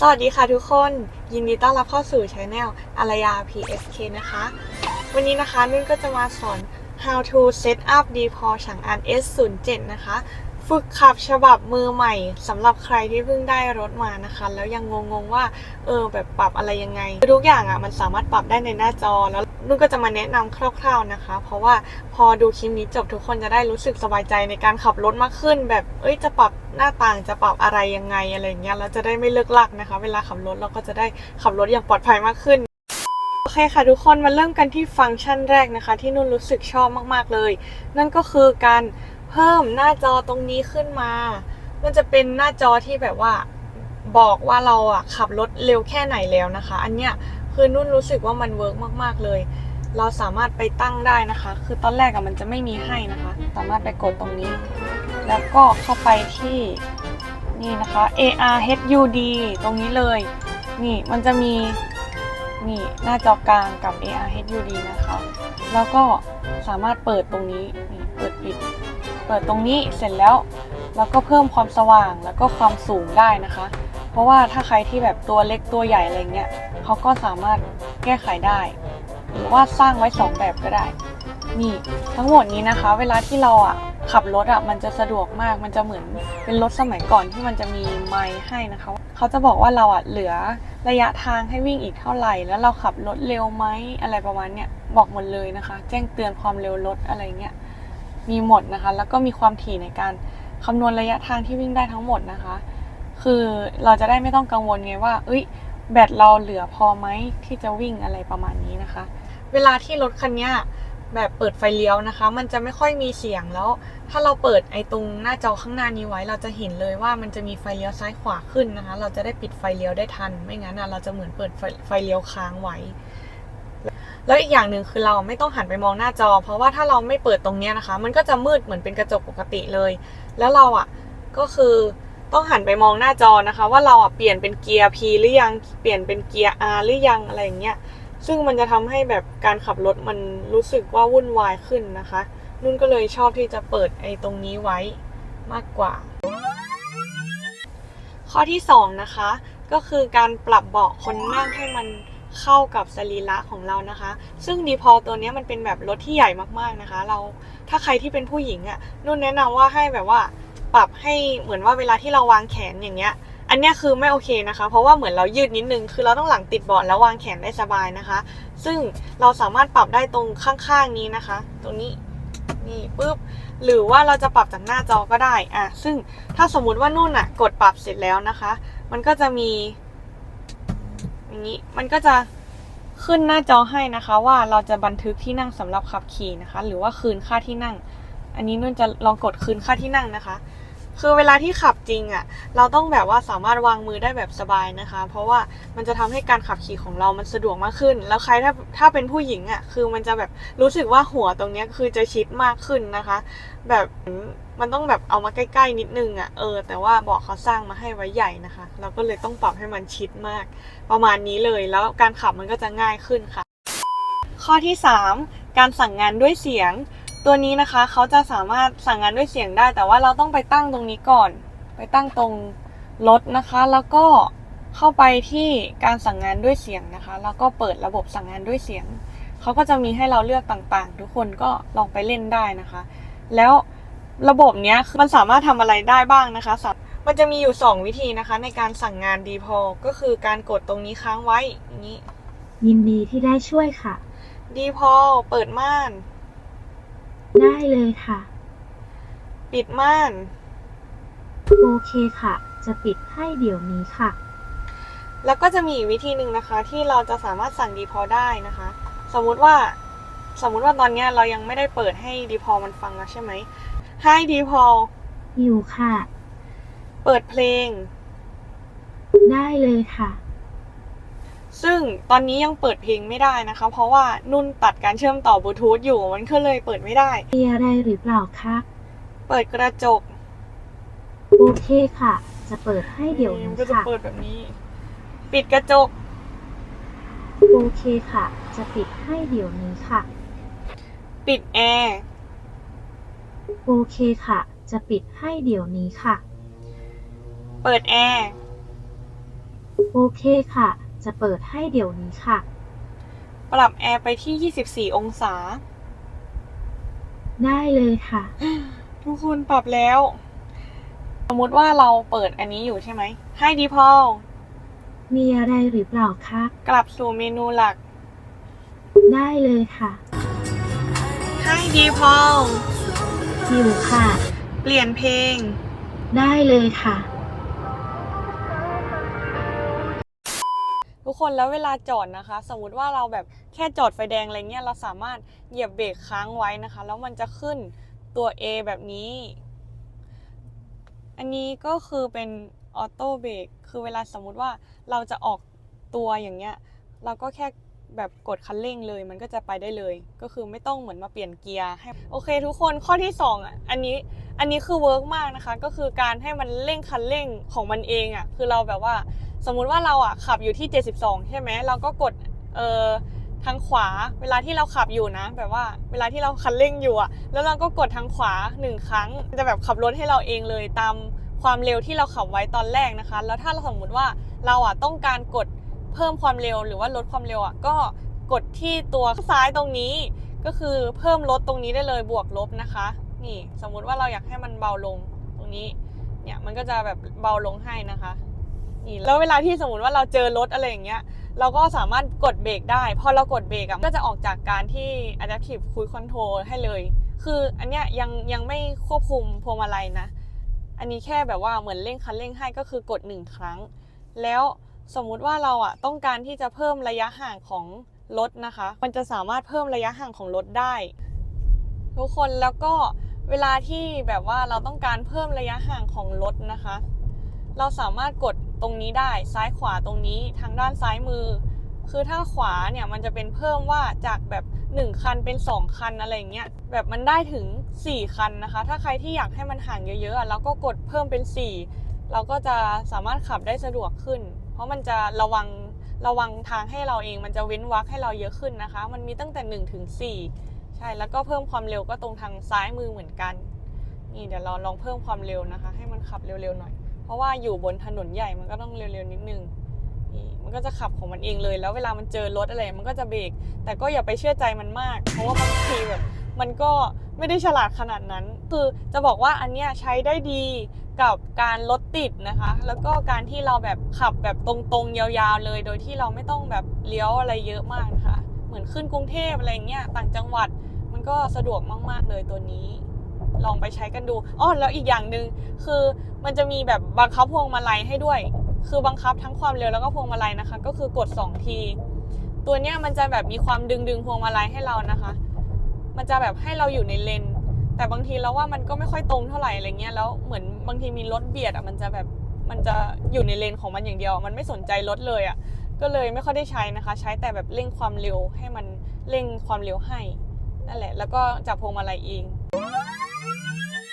สวัสดีค่ะทุกคน ยินดีต้อนรับเข้าสู่ช anel อารยา PSK นะคะ วันนี้นะคะนุ่นก็จะมาสอน how to set up d p o ฉางอัน S07 นะคะ ฝึกขับฉบับมือใหม่สำหรับใครที่เพิ่งได้รถมานะคะ แล้วยังงงๆว่า เออแบบปรับอะไรยังไง ทุกอย่างอะมันสามารถปรับได้ในหน้าจอแล้ว นุ่นก็จะมาแนะนำคร่าว ๆนะคะ เพราะว่าพอดูคลิปนี้จบทุกคนจะได้รู้สึกสบายใจในการขับรถมากขึ้น แบบเอ้ยจะปรับหน้าต่างจะปรับอะไรยังไงอะไรอย่างเงี้ยแล้วจะได้ไม่เลิกลักนะคะ เวลาขับรถเราก็จะได้ขับรถอย่างปลอดภัยมากขึ้นโอเคค่ะทุกคนมาเริ่มกันที่ฟังก์ชันแรกนะคะ ที่นุ่นรู้สึกชอบมากๆเลย นั่นก็คือการเพิ่มหน้าจอตรงนี้ขึ้นมา มันจะเป็นหน้าจอที่แบบว่าบอกว่าเราอะขับรถเร็วแค่ไหนแล้วนะคะ อันเนี้ย คือนุ่นรู้สึกว่ามันเวิร์กมากๆเลย เราสามารถไปตั้งได้นะคะ คือตอนแรกอะมันจะไม่มีให้นะคะ สามารถไปกดตรงนี้ แล้วก็เข้าไปที่นี่นะคะ AR HUD ตรงนี้เลย นี่มันจะมีนี่หน้าจอกลางกับ AR HUD นะคะ แล้วก็สามารถเปิดตรงนี้นี่เปิดปิด เปิดตรงนี้เสร็จแล้ว แล้วก็เพิ่มความสว่างแล้วก็ความสูงได้นะคะ เพราะว่าถ้าใครที่แบบตัวเล็กตัวใหญ่อะไรเงี้ยเขาก็สามารถแก้ไขได้ หรือว่าสร้างไว้สองแบบก็ได้ นี่ทั้งหมดนี้นะคะ เวลาที่เราอะขับรถอะมันจะสะดวกมากมันจะเหมือนเป็นรถสมัยก่อนที่มันจะมีไมค์ให้นะคะเขาจะบอกว่าเราอะเหลือระยะทางให้วิ่งอีกเท่าไหร่ แล้วเราขับรถเร็วไหมอะไรประมาณเนี้ยบอกหมดเลยนะคะ แจ้งเตือนความเร็วรถอะไรเงี้ยมีหมดนะคะ แล้วก็มีความถี่ในการคำนวณระยะทางที่วิ่งได้ทั้งหมดนะคะ คือเราจะได้ไม่ต้องกังวลไงว่า เอ้ย แบตเราเหลือพอไหมที่จะวิ่งอะไรประมาณนี้นะคะ เวลาที่รถคันนี้แบบเปิดไฟเลี้ยวนะคะ มันจะไม่ค่อยมีเสียงแล้ว ถ้าเราเปิดไอ้ตรงหน้าจอข้างหน้านี้ไว้ เราจะเห็นเลยว่ามันจะมีไฟเลี้ยวซ้ายขวาขึ้นนะคะ เราจะได้ปิดไฟเลี้ยวได้ทัน ไม่งั้นนะเราจะเหมือนเปิดไฟไฟเลี้ยวค้างไว้ แล้วอีกอย่างหนึ่งคือเราไม่ต้องหันไปมองหน้าจอ เพราะว่าถ้าเราไม่เปิดตรงนี้นะคะ มันก็จะมืดเหมือนเป็นกระจกปกติเลย แล้วเราอะก็คือ ต้องหันไปมองหน้าจอนะคะ ว่าเราอะเปลี่ยนเป็นเกียร์ P หรือยังเปลี่ยนเป็นเกียร์ R หรือยังอะไรอย่างเงี้ยซึ่งมันจะทำให้แบบการขับรถมันรู้สึกว่าวุ่นวายขึ้นนะคะ นุ่นก็เลยชอบที่จะเปิดไอ้ตรงนี้ไว้มากกว่า ข้อที่สองนะคะ ก็คือการปรับเบาะคนนั่งให้มันเข้ากับสรีระของเรานะคะ ซึ่งดีพอตัวนี้มันเป็นแบบรถที่ใหญ่มากๆนะคะ เราถ้าใครที่เป็นผู้หญิงอะ่ะนุ่นแนะนำว่าให้แบบว่า ปรับให้เหมือนว่าเวลาที่เราวางแขนอย่างเงี้ย อันเนี้ยคือไม่โอเคนะคะ เพราะว่าเหมือนเรายืดนิดนึง คือเราต้องหลังติดเบาะแล้ววางแขนได้สบายนะคะ ซึ่งเราสามารถปรับได้ตรงข้างๆนี้นะคะ ตรงนี้นี่ปุ๊บหรือว่าเราจะปรับจากหน้าจอก็ได้อะซึ่งถ้าสมมุติว่านุ่นอะ กดปรับเสร็จแล้วนะคะ มันก็จะมีอย่างนี้มันก็จะขึ้นหน้าจอให้นะคะว่าเราจะบันทึกที่นั่งสำหรับขับขี่นะคะ หรือว่าคืนค่าที่นั่ง อันนี้นุ่นจะลองกดคืนค่าที่นั่งนะคะ คือเวลาที่ขับจริงอะ่ะ เราต้องแบบว่าสามารถวางมือได้แบบสบายนะคะ เพราะว่ามันจะทำให้การขับขี่ของเรามันสะดวกมากขึ้น แล้วใครถ้าถ้าเป็นผู้หญิงอะ่ะ คือมันจะแบบรู้สึกว่าหัวตรงเนี้ยคือจะชิดมากขึ้นนะคะ แบบมันต้องแบบเอามาใกล้ๆนิดนึงอะ่ะเออ แต่ว่าเบาะเขาสร้างมาให้ไว้ใหญ่นะคะ เราก็เลยต้องปรับให้มันชิดมาก ประมาณนี้เลย แล้วการขับมันก็จะง่ายขึ้นค่ะ ข้อที่ 3 การสั่งงานด้วยเสียง ตัวนี้นะคะเขาจะสามารถสั่งงานด้วยเสียงได้ แต่ว่าเราต้องไปตั้งตรงนี้ก่อน ไปตั้งตรงรถนะคะ แล้วก็เข้าไปที่การสั่งงานด้วยเสียงนะคะ แล้วก็เปิดระบบสั่งงานด้วยเสียงเขาก็จะมีให้เราเลือกต่างๆ ทุกคนก็ลองไปเล่นได้นะคะ แล้วระบบเนี้ยคือมันสามารถทำอะไรได้บ้างนะคะสำมันจะมีอยู่ 2 วิธีนะคะในการสั่งงานดีพอก็คือการกดตรงนี้ค้างไว้อย่างนี้ ยินดีที่ได้ช่วยค่ะ ดีพอเปิดม่าน ได้เลยค่ะ ปิดม่าน โอเคค่ะ จะปิดให้เดี๋ยวนี้ค่ะ แล้วก็จะมีอีกวิธีหนึ่งนะคะ ที่เราจะสามารถสั่งดีพอได้นะคะ สมมุติว่าสมมุติว่าตอนเนี้ยเรายังไม่ได้เปิดให้ดีพอมันฟังแล้วใช่ไหมให้ดีพออยู่ค่ะ เปิดเพลง ได้เลยค่ะ ซึ่งตอนนี้ยังเปิดเพลงไม่ได้นะคะ เพราะว่านุ่นตัดการเชื่อมต่อบลูทูธอยู่มันก็เลยเปิดไม่ได้ มีอะไรหรือเปล่าคะเปิดกระจกโอเคค่ะ จะเปิดให้เดี๋ยวมันี้นก็จะค่ะเปิดแบบนี้ ปิดกระจก โอเคค่ะ จะปิดให้เดี๋ยวนี้ค่ะ ปิดแอร์โอเคค่ะ จะปิดให้เดี๋ยวนี้ค่ะ เปิดแอร์โอเคค่ะ จะเปิดให้เดี๋ยวนี้ค่ะ ปรับแอร์ไปที่ 24 องศา ได้เลยค่ะ ทุกคนปรับแล้ว สมมุติว่าเราเปิดอันนี้อยู่ใช่ไหม ให้ดีพอลมีอะไรหรือเปล่าคะ กลับสู่เมนูหลัก ได้เลยค่ะ ให้ดีพอลอยู่ค่ะ เปลี่ยนเพลง ได้เลยค่ะ ทุกคนแล้วเวลาจอดนะคะ สมมุติว่าเราแบบแค่จอดไฟแดงอะไรเงี้ยเราสามารถเหยียบเบรกค้างไว้นะคะ แล้วมันจะขึ้นตัว A แบบนี้ อันนี้ก็คือเป็นออโต้เบรกคือเวลาสมมุติว่าเราจะออกตัวอย่างเงี้ย เราก็แค่แบบกดคันเร่งเลย มันก็จะไปได้เลย ก็คือไม่ต้องเหมือนมาเปลี่ยนเกียร์ให้โอเค ทุกคนข้อที่สองอะอันนี้อันนี้คือเวิร์กมากนะคะ ก็คือการให้มันเร่งคันเร่งของมันเองอะคือเราแบบว่า สมมุติว่าเราอะขับอยู่ที่ 72 ใช่ไหมเราก็กดเอ่อทางขวาเวลาที่เราขับอยู่นะ แบบว่าเวลาที่เราคันเร่งอยู่อะแล้วเราก็กดทางขวาหนึ่งครั้ง จะแบบขับรถให้เราเองเลยตามความเร็วที่เราขับไว้ตอนแรกนะคะ แล้วถ้าเราสมมุติว่าเราอะต้องการกดเพิ่มความเร็วหรือว่าลดความเร็วอะก็กดที่ตัวซ้ายตรงนี้ ก็คือเพิ่มลดตรงนี้ได้เลยบวกลบนะคะ นี่สมมุติว่าเราอยากให้มันเบาลงตรงนี้เนี่ยมันก็จะแบบเบาลงให้นะคะ นี่แล้วเวลาที่สมมติว่าเราเจอรถอะไรอย่างเงี้ยเราก็สามารถกดเบรกได้ พอเรากดเบรกอะก็จะออกจากการที่ adaptive cruise control ให้เลย คืออันเนี้ยยังยังไม่ควบคุมพวงมาลัยนะ อันนี้แค่แบบว่าเหมือนเร่งคันเร่งให้ก็คือกดหนึ่งครั้ง แล้วสมมุติว่าเราอะต้องการที่จะเพิ่มระยะห่างของรถนะคะ มันจะสามารถเพิ่มระยะห่างของรถได้ ทุกคนแล้วก็เวลาที่แบบว่าเราต้องการเพิ่มระยะห่างของรถนะคะ เราสามารถกด ตรงนี้ได้ซ้ายขวาตรงนี้ทางด้านซ้ายมือ คือถ้าขวาเนี่ยมันจะเป็นเพิ่มว่าจากแบบ 1 คันเป็น 2 คันอะไรอย่างเงี้ยแบบมันได้ถึง 4 คันนะคะ ถ้าใครที่อยากให้มันห่างเยอะๆเราก็กดเพิ่มเป็น 4 เราก็จะสามารถขับได้สะดวกขึ้น เพราะมันจะระวังระวังทางให้เราเองมันจะเว้นวรรคให้เราเยอะขึ้นนะคะ มันมีตั้งแต่1ถึง4ใช่แล้วก็เพิ่มความเร็วก็ตรงทางซ้ายมือเหมือนกัน นี่เดี๋ยวเราลองเพิ่มความเร็วนะคะ ให้มันขับเร็วๆหน่อย เพราะว่าอยู่บนถนนใหญ่มันก็ต้องเร็วๆนิดนึงมันก็จะขับของมันเองเลย แล้วเวลามันเจอรถอะไร มันก็จะเบรก แต่ก็อย่าไปเชื่อใจมันมาก เพราะว่าบางทีแบบมันก็ไม่ได้ฉลาดขนาดนั้น คือจะบอกว่าอันเนี้ยใช้ได้ดีกับการรถติดนะคะ แล้วก็การที่เราแบบขับแบบตรงๆ ยาวๆเลย โดยที่เราไม่ต้องแบบเลี้ยวอะไรเยอะมากนะคะ เหมือนขึ้นกรุงเทพอะไรเงี้ย ต่างจังหวัดมันก็สะดวกมากๆเลยตัวนี้ ลองไปใช้กันดูอ๋อแล้วอีกอย่างหนึ่งคือมันจะมีแบบบังคับพวงมาลัยให้ด้วย คือบังคับทั้งความเร็วแล้วก็พวงมาลัยนะคะ ก็คือกด 2 ที ตัวเนี้ยมันจะแบบมีความดึงดึงพวงมาลัยให้เรานะคะ มันจะแบบให้เราอยู่ในเลน แต่บางทีเราว่ามันก็ไม่ค่อยตรงเท่าไหร่อะไรเงี้ยแล้วเหมือนบางทีมีรถเบียดอะมันจะแบบมันจะอยู่ในเลนของมันอย่างเดียว มันไม่สนใจรถเลยอะก็เลยไม่ค่อยได้ใช้นะคะ ใช้แต่แบบเร่งความเร็วให้มันเร่งความเร็วให้นั่นแหละ แล้วก็จับพวงมาลัยเอง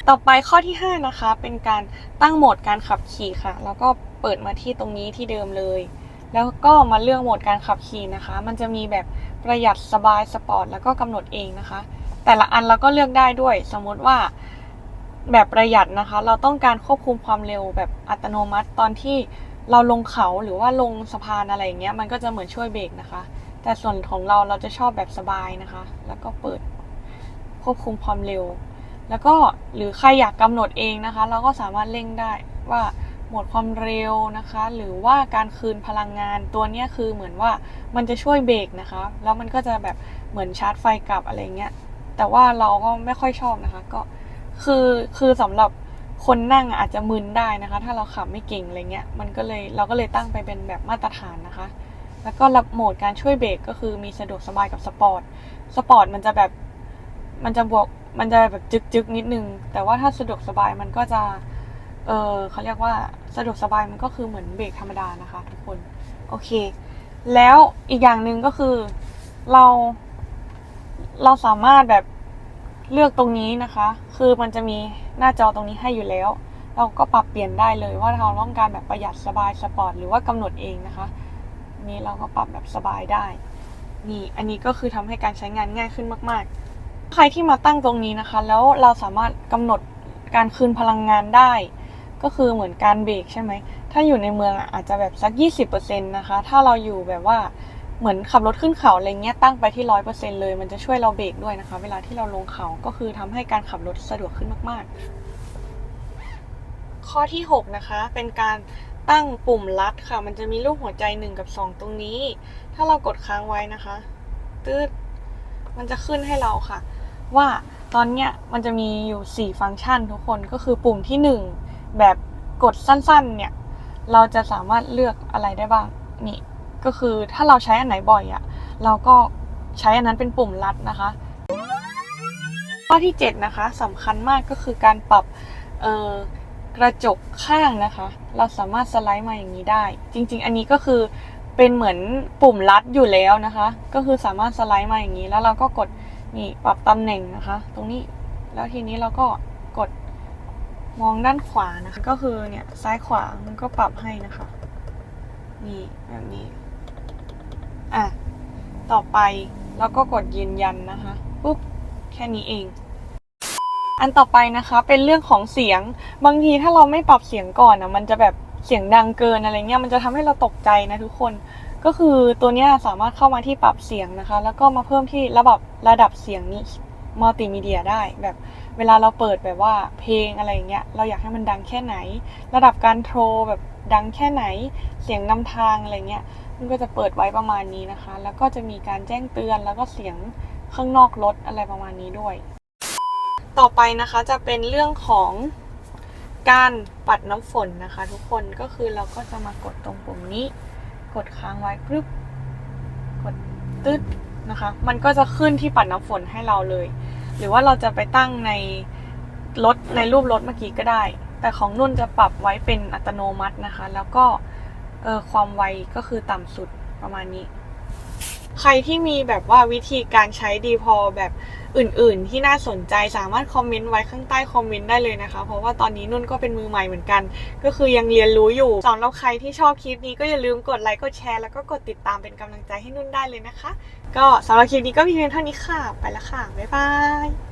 ต่อไปข้อที่ 5 นะคะ เป็นการตั้งโหมดการขับขี่ค่ะ แล้วก็เปิดมาที่ตรงนี้ที่เดิมเลย แล้วก็มาเลือกโหมดการขับขี่นะคะ มันจะมีแบบประหยัดสบายสปอร์ตแล้วก็กำหนดเองนะคะ แต่ละอันเราก็เลือกได้ด้วย สมมติว่าแบบประหยัดนะคะ เราต้องการควบคุมความเร็วแบบอัตโนมัติตอนที่เราลงเขาหรือว่าลงสะพานอะไรอย่างเงี้ยมันก็จะเหมือนช่วยเบรกนะคะ แต่ส่วนของเราเราจะชอบแบบสบายนะคะ แล้วก็เปิดควบคุมความเร็ว แล้วก็หรือใครอยากกำหนดเองนะคะ เราก็สามารถเร่งได้ว่าโหมดความเร็วนะคะ หรือว่าการคืนพลังงานตัวนี้คือเหมือนว่ามันจะช่วยเบรกนะคะ แล้วมันก็จะแบบเหมือนชาร์จไฟกลับอะไรเงี้ยแต่ว่าเราก็ไม่ค่อยชอบนะคะ ก็คือคือสำหรับคนนั่งอาจจะมึนได้นะคะ ถ้าเราขับไม่เก่งอะไรเงี้ยมันก็เลยเราก็เลยตั้งไปเป็นแบบมาตรฐานนะคะ แล้วก็รับโหมดการช่วยเบรกก็คือมีสะดวกสบายกับสปอร์ตสปอร์ตมันจะแบบมันจะบวก มันจะแบบจึกๆนิดนึง แต่ว่าถ้าสะดวกสบายมันก็จะ เออเขาเรียกว่าสะดวกสบายมันก็คือเหมือนเบรกธรรมดานะคะ ทุกคน โอเค แล้วอีกอย่างหนึ่งก็คือเรา เราสามารถแบบเลือกตรงนี้นะคะ คือมันจะมีหน้าจอตรงนี้ให้อยู่แล้ว เราก็ปรับเปลี่ยนได้เลยว่าเราต้องการแบบประหยัดสบายสปอร์ตหรือว่ากำหนดเองนะคะ นี่เราก็ปรับแบบสบายได้ นี่ อันนี้ก็คือทำให้การใช้งานง่ายขึ้นมาก ๆ ใครที่มาตั้งตรงนี้นะคะ แล้วเราสามารถกำหนดการคืนพลังงานได้ ก็คือเหมือนการเบรกใช่ไหม ถ้าอยู่ในเมืองอาจจะแบบสัก 20%นะคะ ถ้าเราอยู่แบบว่าเหมือนขับรถขึ้นเขาอะไรเงี้ยตั้งไปที่100%เลย มันจะช่วยเราเบรกด้วยนะคะ เวลาที่เราลงเขาก็คือทำให้การขับรถสะดวกขึ้นมากๆ ข้อที่ 6 นะคะ เป็นการตั้งปุ่มลัดค่ะ มันจะมีรูปหัวใจ 1 กับ 2 ตรงนี้ ถ้าเรากดค้างไว้นะคะตืดมันจะขึ้นให้เราค่ะ ว่าตอนเนี้ยมันจะมีอยู่ 4 ฟังก์ชันทุกคนก็คือปุ่มที่ 1 แบบกดสั้นๆ เนี่ย เราจะสามารถเลือกอะไรได้บ้างนี่ก็คือถ้าเราใช้อันไหนบ่อยอะ่ะเราก็ใช้อันนั้นเป็นปุ่มลัดนะคะ ข้อที่ 7 นะคะสำคัญมากก็คือการปรับกระจกข้างนะคะ เราสามารถสไลด์มาอย่างนี้ได้ จริง ๆ อันนี้ก็คือเป็นเหมือนปุ่มลัดอยู่แล้วนะคะ ก็คือสามารถสไลด์มาอย่างนี้แล้วเราก็กด นี่ปรับตำแหน่งนะคะ ตรงนี้แล้วทีนี้เราก็กดมองด้านขวานะคะ ก็คือเนี่ยซ้ายขวามันก็ปรับให้นะคะนี่แบบนี้อะต่อไปเราก็กดยืนยันนะคะปุ๊บแค่นี้เอง อันต่อไปนะคะเป็นเรื่องของเสียงบางทีถ้าเราไม่ปรับเสียงก่อนนะมันจะแบบเสียงดังเกินอะไรเงี้ยมันจะทำให้เราตกใจนะทุกคน ก็คือตัวนี้สามารถเข้ามาที่ปรับเสียงนะคะ แล้วก็มาเพิ่มที่ระดับระดับเสียงนี้มัลติมีเดียได้แบบเวลาเราเปิดแบบว่าเพลงอะไรอย่างเงี้ยเราอยากให้มันดังแค่ไหน ระดับการโทรแบบดังแค่ไหน เสียงนำทางอะไรเงี้ยมันก็จะเปิดไว้ประมาณนี้นะคะ แล้วก็จะมีการแจ้งเตือนแล้วก็เสียงข้างนอกรถอะไรประมาณนี้ด้วย ต่อไปนะคะจะเป็นเรื่องของการปัดน้ำฝนนะคะ ทุกคนก็คือเราก็จะมากดตรงปุ่มนี้ กดค้างไว้กรึบกดตึ๊ดนะคะ มันก็จะขึ้นที่ปัดน้ำฝนให้เราเลย หรือว่าเราจะไปตั้งในรถในรูปรถเมื่อกี้ก็ได้ แต่ของนุ่นจะปรับไว้เป็นอัตโนมัตินะคะ แล้วก็ความไวก็คือต่ำสุดประมาณนี้ ใครที่มีแบบว่าวิธีการใช้ดีพอแบบอื่นๆ ที่น่าสนใจสามารถคอมเมนต์ไว้ข้างใต้คอมเมนต์ได้เลยนะคะ เพราะว่าตอนนี้นุ่นก็เป็นมือใหม่เหมือนกัน ก็คือยังเรียนรู้อยู่สำหรับใครที่ชอบคลิปนี้ก็อย่าลืมกดไลค์กดแชร์แล้วก็กดติดตามเป็นกำลังใจให้นุ่นได้เลยนะคะ ก็สำหรับคลิปนี้ก็มีเพียงเท่านี้ค่ะ ไปแล้วค่ะบ๊ายบาย